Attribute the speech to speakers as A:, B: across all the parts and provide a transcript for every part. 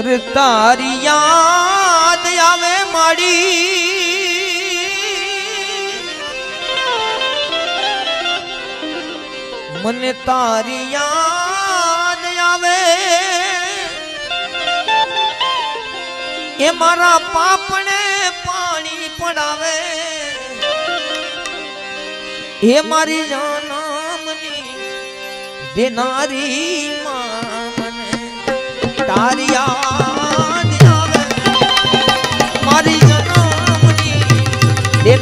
A: અરે તારી યાદ આવે માડી મને તારી યાદ આવે. એ મારા પાપણે પાણી પડાવે. એ મારી જન્મની દેનારી માં. તારી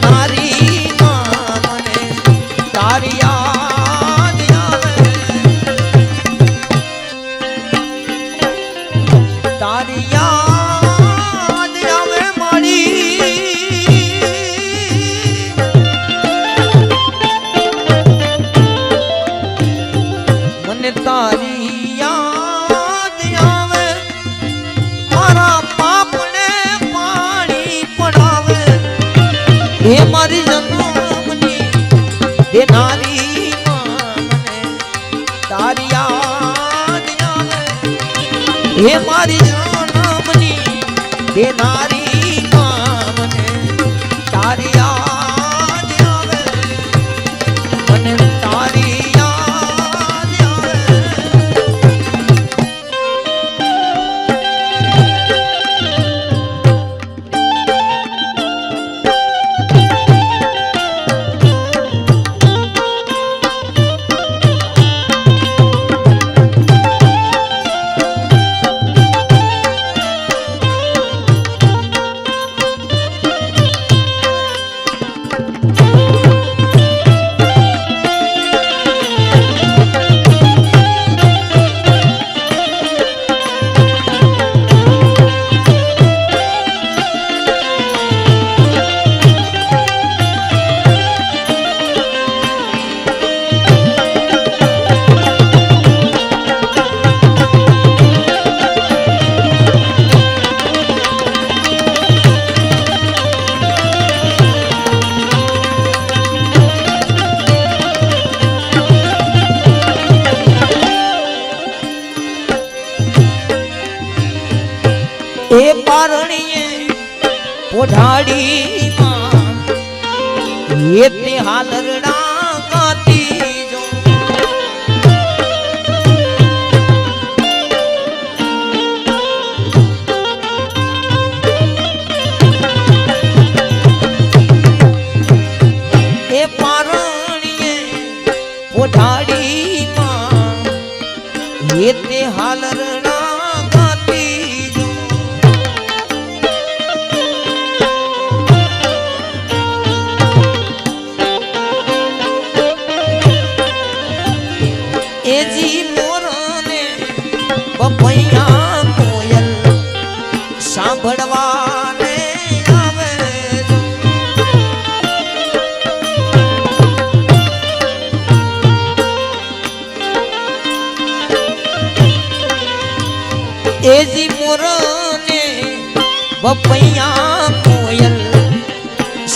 A: મારી હે મારી નામની હે हाल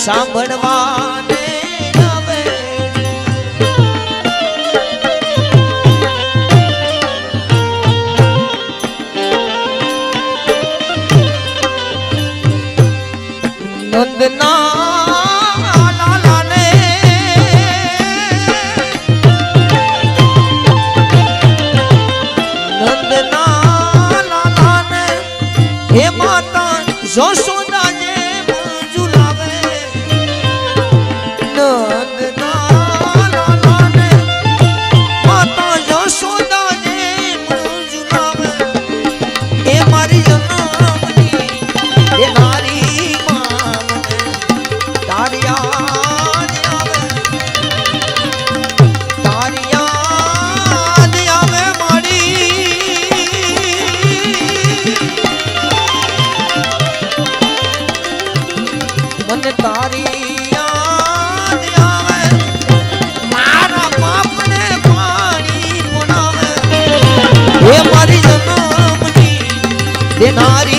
A: સાંભળવાને આવે નંદના Johnson Daniel. menor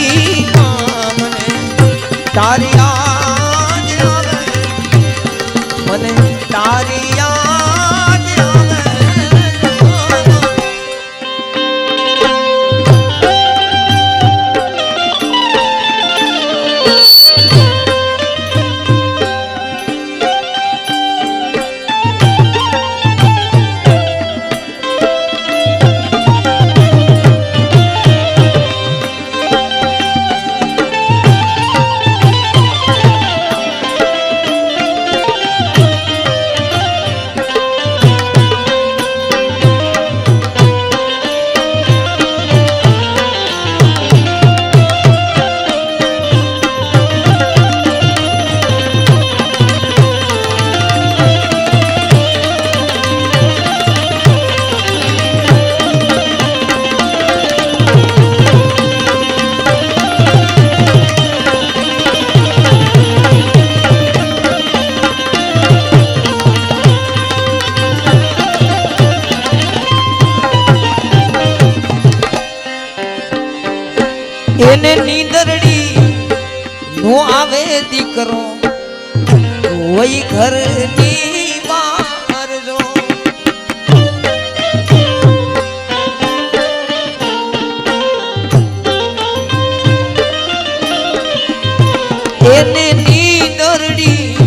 A: એને નીંદરડી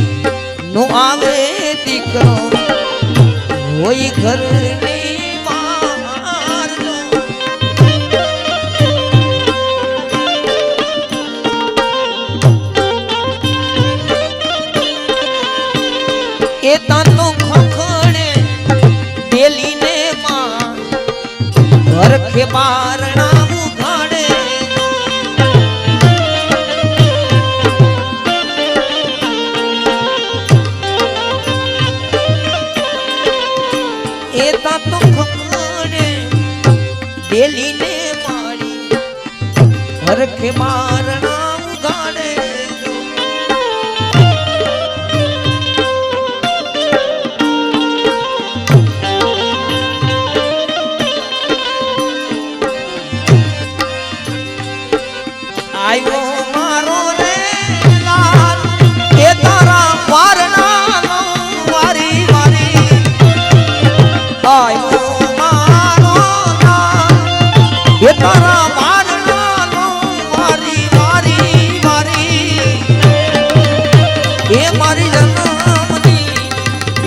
A: નો આવે દીકરો. હોય ઘરની એ તાનો ખખડે બેલીને માં. ઘર કે ઘર કે બારણા ઉઘાડે આવ્યો મારો રે લાલ એ તારા એ મારી જન્મની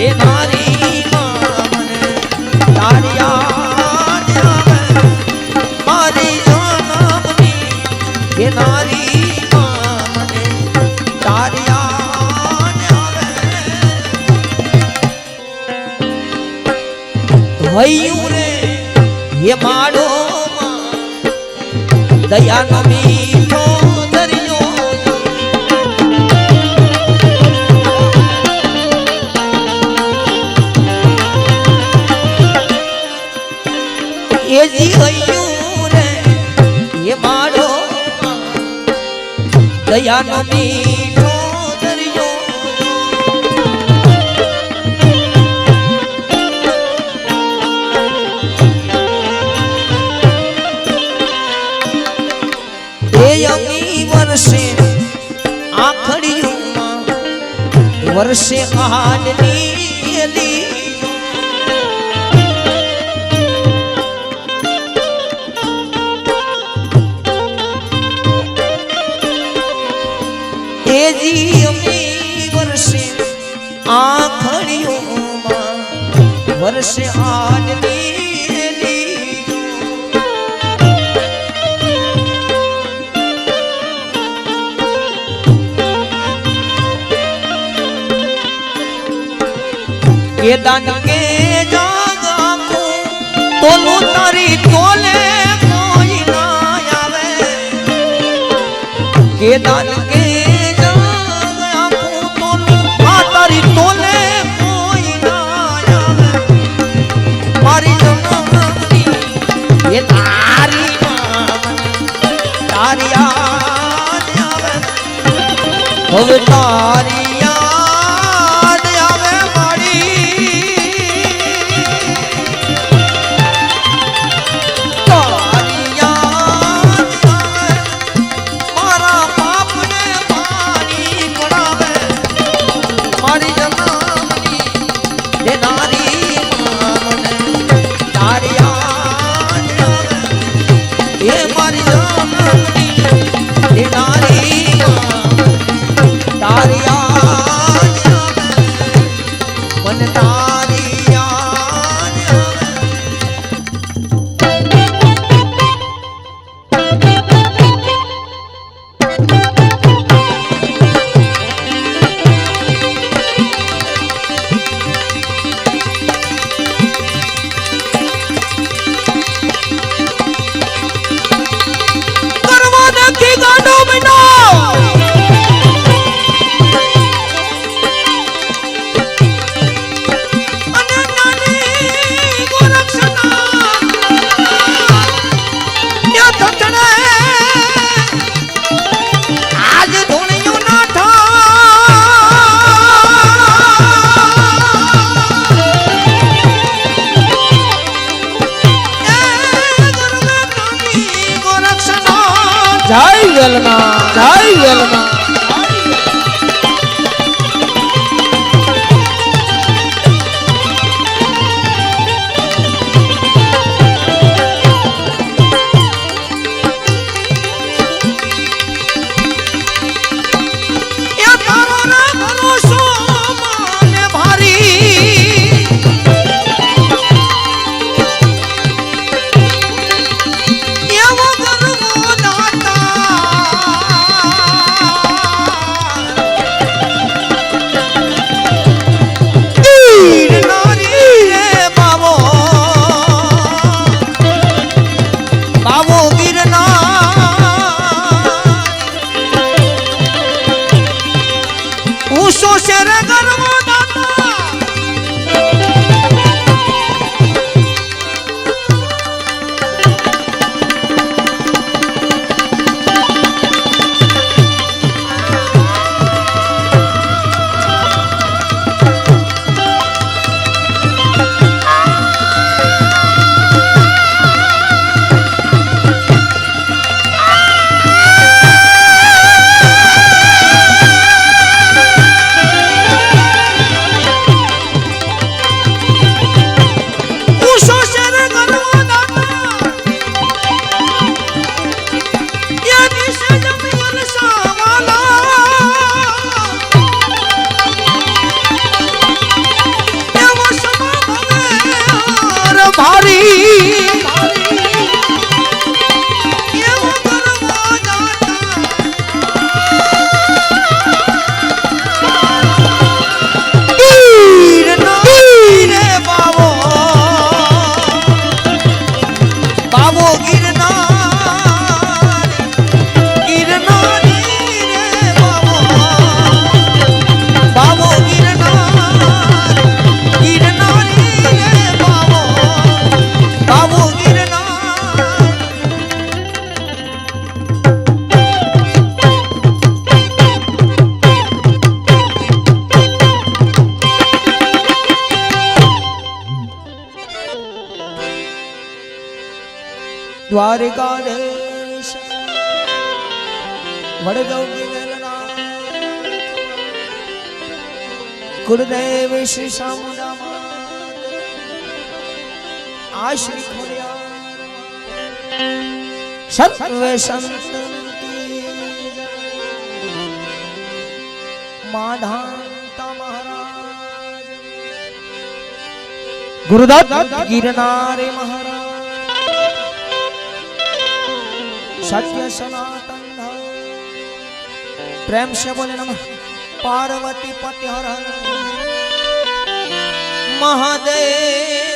A: એ નારી ભયું રે એ માડો દયાનો મીઠો દયાનો મીઠો દરિયો એ વર્ષે આખડીયુંમાં વર્ષે આડની વર્ષે એલી કે દાન કે જાગો તોલું તારી તોલે કોઈ ના આવે. કે દાન કે வேலனா ஜாய் வேலனா Hugo દ્વારકાધીશ. વેલના ગુરુદેવ શ્રી સામુદામા આ શ્રી ખોડિયા સર્વે સંત માધાંતા મહારાજ. ગુરુદત્ત ગિરનારે મહારાજ. સત્ય સનાતન પ્રેમ સે બોલે નમ. પાર્વતી પતિ હર. મહાદેવ